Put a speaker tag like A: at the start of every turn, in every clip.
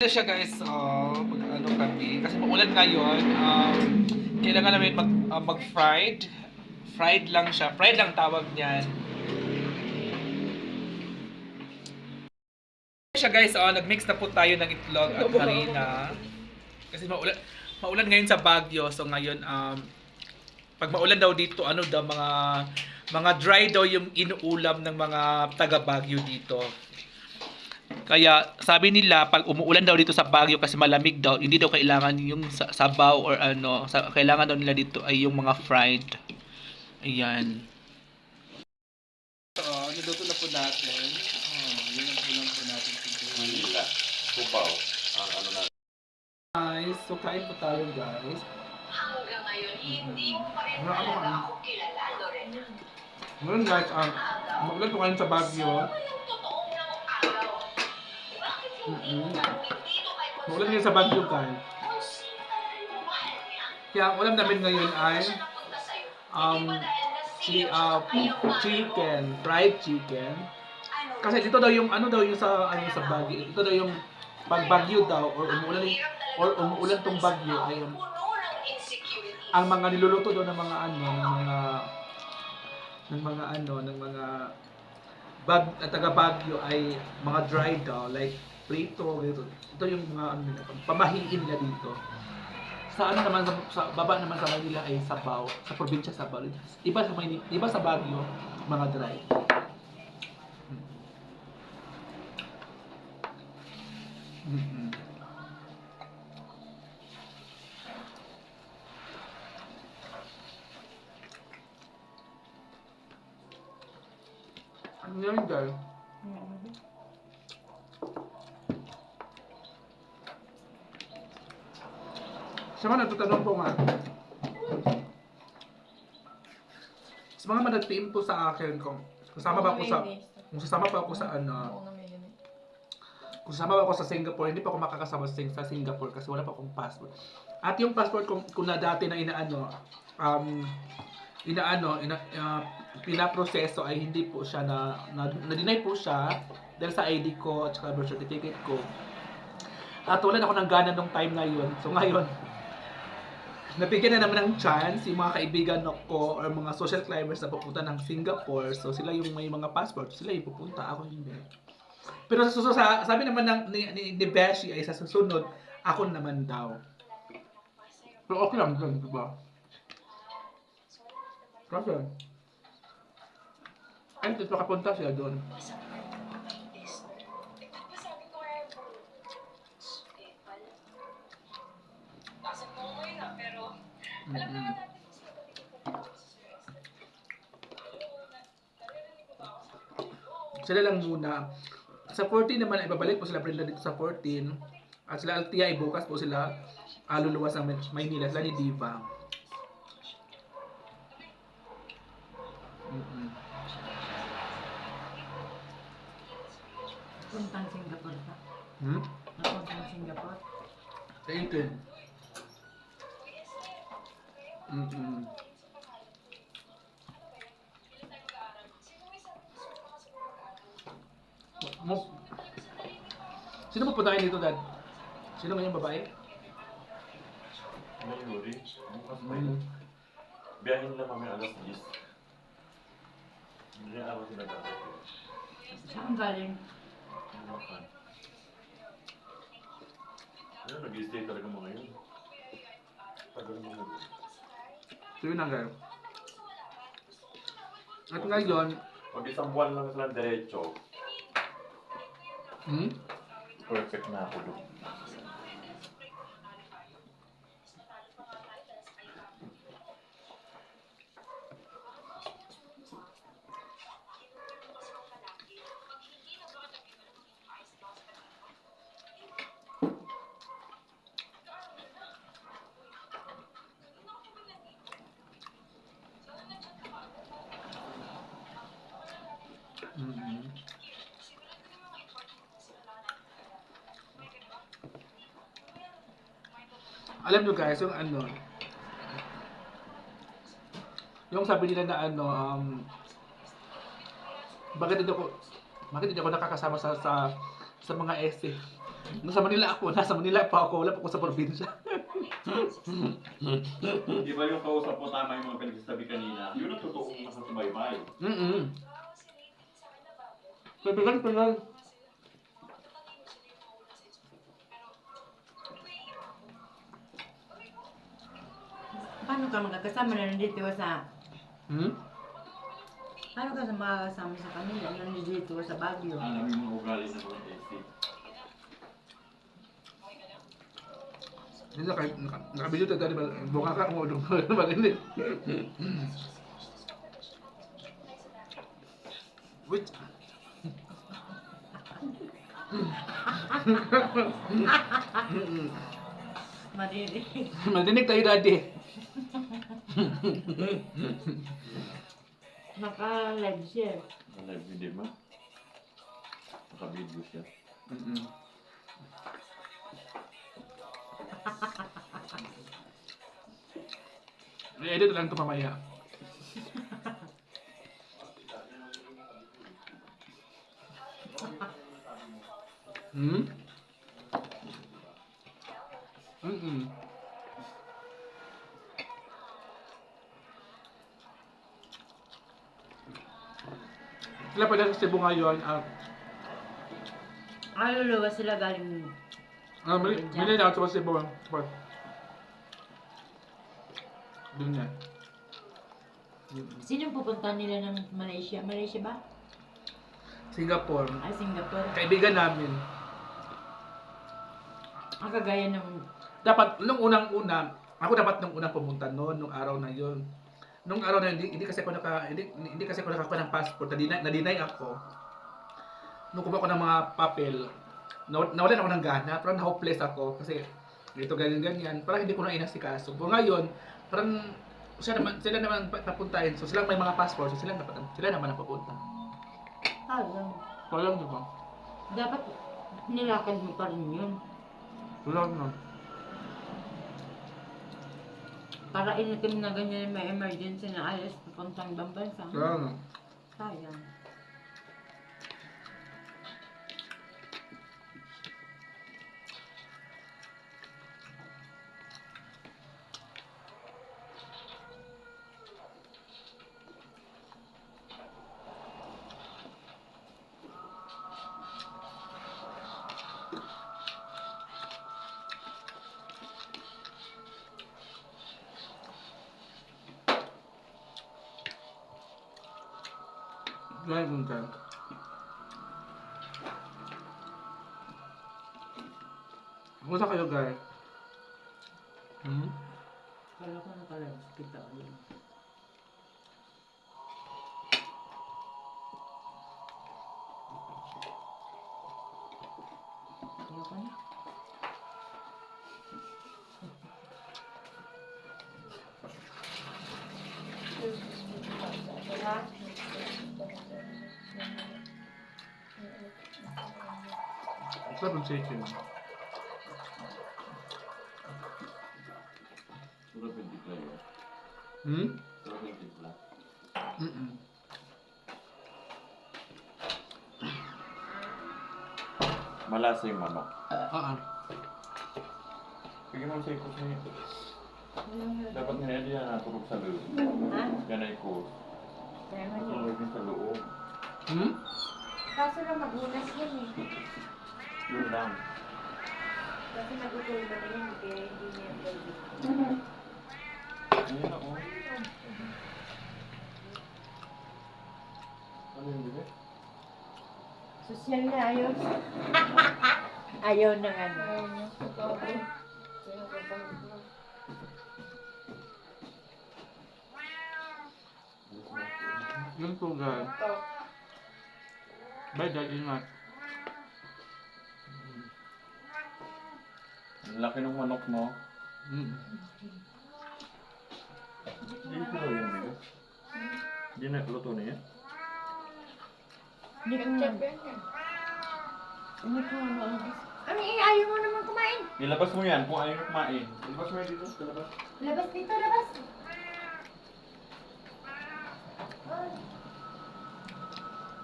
A: Ito siya guys, uh, mag ano kami, kasi maulan ngayon, um, kailangan namin mag, uh, mag-fried. Fried lang siya, fried lang tawag niyan. Ito siya guys, oh, nag-mix na po tayo ng itlog at harina. Kasi maulan, maulan ngayon sa Baguio, so ngayon, um, pag maulan daw dito, ano daw, mga, mga dry daw yung inuulam ng mga taga Baguio dito. Kaya sabi nila pag umuulan daw dito sa Baguio kasi malamig daw, hindi daw kailangan yung sa- sabaw or ano, sa, kailangan daw nila dito ay yung mga fried. Ayan. So, niluto na po natin. Oh, yun ang ulam po natin.
B: Manila. Tubaw. Ang ano na.
A: Guys, so kain po tayo guys.
C: Hanggang ngayon, hindi mo pa rin talaga ako kilala, Lorena.
A: Ngayon guys, ang umuulan po ngayon sa Baguio. Mhm.
C: kay
A: Umuulan ngayon sa Baguio
C: niya?
A: Kaya ang ulam namin ngayon ay um, chi, uh, chicken, fried chicken. Kasi dito daw yung ano daw yung sa ano sa Baguio. Ito daw yung pag Baguio daw or umuulan or umuulan tong Baguio ay
C: insecurity.
A: ang mga niluluto daw ng mga ano ng mga ng mga ano ng mga bag at taga Baguio ay mga dry daw like prito ganito. Ito yung mga ano nila pamahiin nila dito. Sa ano naman sa, sa baba naman sa Manila ay Sabaw, sa probinsya Sabaw. Iba sa Manila, iba sa Baguio, mga dry. Mm-mm. Ano yan guys? Sa mga nagtatanong po nga, sa mga madagpiin po sa akin kung kasama ba ako sa kung sasama pa ako sa ano kung sasama pa ako sa Singapore hindi pa ako makakasama sa, Sing- sa Singapore kasi wala pa akong passport. At yung passport kung, kung na dati na inaano um inaano ina, uh, pinaproseso ay hindi po siya na, na na-deny po siya dahil sa ID ko at saka birth certificate ko. At wala na ako ng gana nung time na yun. So ngayon nabigyan na naman ng chance yung mga kaibigan ko or mga social climbers na pupunta ng Singapore. So sila yung may mga passport, sila yung pupunta, ako hindi. Pero sa susunod, sa, sabi naman ng, ni, ni, ni Beshi ay sa susunod, ako naman daw. Pero okay lang dun, di ba? Kasi, ay, tapos makapunta siya doon. Sila lang muna. Sa 14 naman, ibabalik po sila Brenda dito sa 14. At sila Altia bukas po sila ah, luluwas ng May- Maynila. Sila ni Diva. Mm-mm.
D: Puntang Singapore pa.
A: Hmm?
D: Napuntang Singapore.
A: Sa 18. Mm-mm. Mo, Sino mo puntahin dito, Dad? Sino nga yung babae?
B: May huri. Bukas may Biyahin lang kami alas 10. Hindi na ako sinagamit.
D: Saan galing?
B: Makan. Ano, nag-stay talaga mga yun. Tagal
A: So yun gano'n. At ngayon,
B: Pag isang buwan lang silang diretso,
A: hmm?
B: perfect na ako doon.
A: mm Alam nyo guys, yung ano, yung sabi nila na ano, um, bakit hindi ako, bakit hindi ako nakakasama sa, sa, sa mga essay? Nasa Manila ako, nasa Manila pa ako, wala pa ako sa probinsya.
B: Di ba yung kausap mo tama yung mga pinagsasabi kanina? Yun ang totoong nakasubaybay.
A: Mm-mm. Kaibigan ko yan.
D: Paano ka magkakasama na nandito ka sa...
A: Hmm?
D: Paano ka sa makakasama sa kanila na nandito ka sa Baguio?
B: Alam yung mga ugali na mga AC.
A: Hindi naka, naka, nakabidyo tayo di ba? Bunga ka mo dong marinig. Wait. Mm-mm.
D: Marinig.
A: Marinig tayo daddy.
D: Naka-live share.
B: Live hindi ba? Naka-video siya.
A: Mm-mm. I-edit lang ito mamaya. Hmm? Sila pala sa Cebu ngayon at
D: Ah, luluwas sila galing...
A: Ah, mali, mali na ako sa Cebu. Cebu. Doon na.
D: Sino pupunta nila ng Malaysia? Malaysia ba?
A: Singapore.
D: Ay, Singapore.
A: Kaibigan namin.
D: Ang kagaya ng...
A: Dapat, nung unang-una, ako dapat nung unang pumunta noon, nung araw na yon. Nung araw na hindi, hindi kasi ako naka, hindi, hindi kasi ako nakakuha ng passport, na-deny, na-deny ako. Nung kumuha ko ng mga papel, naw- nawalan ako ng gana, parang hopeless ako kasi ito ganyan ganyan, parang hindi ko na inasikaso. Pero ngayon, parang siya naman, sila naman pa- papuntahin, so sila may mga passport, so sila, dapat, sila naman ang papunta.
D: Alam.
A: Wala di ba?
D: Dapat nilakad mo pa rin yun.
A: Wala na.
D: Para initim na ganyan may emergency na ayos papuntang ibang bansa.
A: Wala na.
D: Sayang.
A: Wala yung ka. Kumusta kayo, guys? Hmm?
D: Kala ko naka-live kita ulit.
A: Sarap ng chicken.
B: Sarap yung tikla yun.
A: Hmm?
B: Sarap yung tikla.
A: Mm-mm.
B: Malasa yung manok.
A: Ah, ah.
B: Bigyan mo sa ikos niya. Dapat nga yan yan naturog sa loob.
D: Ha?
B: Yan ay ikos.
D: Kaya nga yun.
B: Naturog din sa loob.
A: Hmm?
E: Kaso na magunas yan eh.
B: Yun lang.
E: Kasi nagutulba na yan, kaya hindi niya yung pwede.
B: Ayun ako. Ano yung bibig?
E: Sosyal na ayos.
D: Ayaw na nga. no.
E: Ayun niya. Grabe. Sino ka ba?
A: Yun po, guys.
E: Ito.
A: Bye, dad. Ingat.
B: Ang laki ng manok mo.
A: Mm.
B: Hindi ko yun, bibig. Hindi na luto na yan.
D: Hindi ko
E: eh.
D: Hindi ko ano ang
E: Ano eh, ayaw mo naman kumain.
B: Ilabas mo yan kung ayaw mo kumain. Ilabas mo yan dito. Ilabas.
E: Labas dito, labas.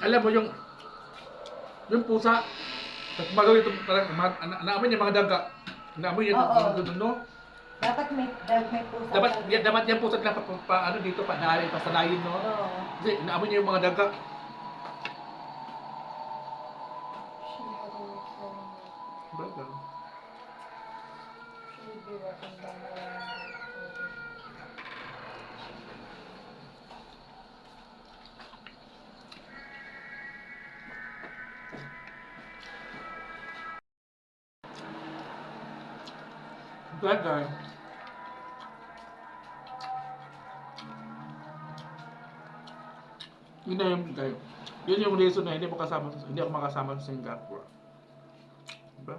A: Alam mo yung yung pusa At magawa ito, parang, ma- na- naamoy niya mga daga. Naamoy niya,
E: Oo.
A: ganun, no?
E: Dapat may, dapat may pusa.
A: Dapat,
E: talaga.
A: yan, dapat yan po sa pa, pa, ano dito, pa, naaray, pasanayin, no?
E: Oo.
A: Kasi naamoy niya yung mga daga. Baga. Baga. Yun na yung kayo. Yun yung reason na hindi mo kasama, hindi ako makasama sa Singapore. Diba?